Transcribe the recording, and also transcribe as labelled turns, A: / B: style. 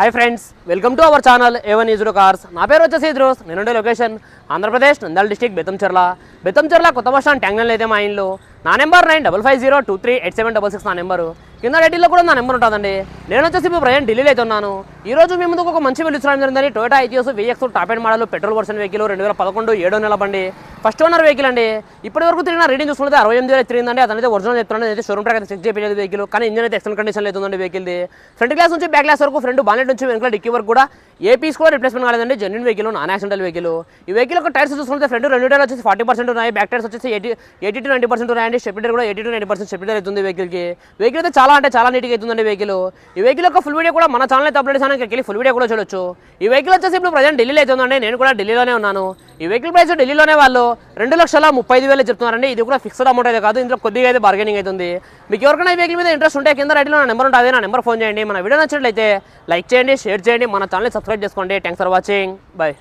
A: Hi friends welcome to our channel A one ఈజ్రో cars నా పేరు వచ్చేసి ఇద్రోస్. నేనుండే లొకేషన్ ఆంధ్రప్రదేశ్ నంద్యాల డిస్టిక్ బెత్తంచెర్ల. బెత్తంచెర్ల కొత్త బస్ స్టాండ్ ట్యాంగ్నల్ అయితే మా ఇంట్లో నా number nine double five zero two three eight seven double six నా నెంబరు కింద డైటీలో కూడా నా నెంబర్ ఉంటుందండి. నేను వచ్చేసి ఇప్పుడు ప్రజెంట్ ఢిల్లీలో అయితే ఉన్నాను. ఈ రోజు మీ ముందుకు ఒక మంచి వెళ్ళి జరిగిందని జరిగింది Toyota Etios VX top end model petrol version vehicle రెండు వేల పదకొండు ఏడో నెల బండి. ఫస్ట్ ఓనర్ వెహికల్ అండి. ఇప్పటి వరకు తిరిగిన రీడింగ్ చూసుకుంటే అరవై ఎనిమిది వేలు తిరిగిందండి. అతనైతే ఒరిజినల్ చెప్తున్నాను అయితే షోరూమ్ ట్రాక్ చెక్ చేయలేదు వెహికల్ కానీ ఇంజన్ అయితే ఎక్సలెంట్ కండిషన్ అవుతుందండి వెహికల్ది ఫ్రంట్ గ్లాస్ నుంచి బ్యాక్ గ్లాస్ వరకు ఫ్రంట్ బాలెట్ నుంచి వెనకాల డిక్కీ వరకు కూడా ఏ పీస్ కూడా రిప్లేస్మెంట్ కాలేదండి. Genuine vehicle non accidental vehicle ఈ వెహికల్ ఒక టైర్స్ చూసుకుంటే ఫ్రంట్ రెండు టైర్లు వచ్చేసి ఫార్టీ పర్సెంట్ ఉన్నాయి. బ్యాక్ టైర్స్ వచ్చేసి eighty eighty to ninety percent ఉన్నాయండి. స్టెప్టర్ కూడా ఎయిటీ టు నైంటీ పర్సెంట్ స్టెప్టర్ అవుతుంది వెహికల్కి వెహికల్ అయితే చాలా అంటే చాలా నీట్గా అవుతుందండి వెహికల్ ఈ వెహికల్ యొక్క ఫుల్ వీడియో కూడా మన ఛానల్ అయితే అప్లోడ్ చేసాను ఇక్కడికి ఫుల్ వీడియో కూడా చూడొచ్చు. ఈ వెహికల్ వచ్చేసి ఇప్పుడు ప్రజెంట్ ఢిల్లీలో అవుతుందండి నేను కూడా ఢిల్లీలోనే ఉన్నాను. ఈ వెహికల్ ప్రైస్ ఢిల్లీలోనే వాళ్ళు రెండు లక్షల ముప్పై ఐదు వేలు చెప్తున్నారండి. ఇది కూడా ఫిక్స్డ్ అమౌంట్ అయితే కాదు. ఇందులో కొద్దిగా అయితే బార్గెనింగ్ అవుతుంది మీకు ఎవరికైనా ఈ వెహికల్ మీద ఇంట్రెస్ట్ ఉంటే కింద రైట్లో నా నెంబర్ ఉంటుంది. నా నెంబర్ ఫోన్ చేయండి. మన వీడియో నచ్చినట్లయితే లైక్ చేయండి షేర్ చేయండి. మన ఛానల్ సబ్స్క్రైబ్ చేసుకోండి. Thanks for watching bye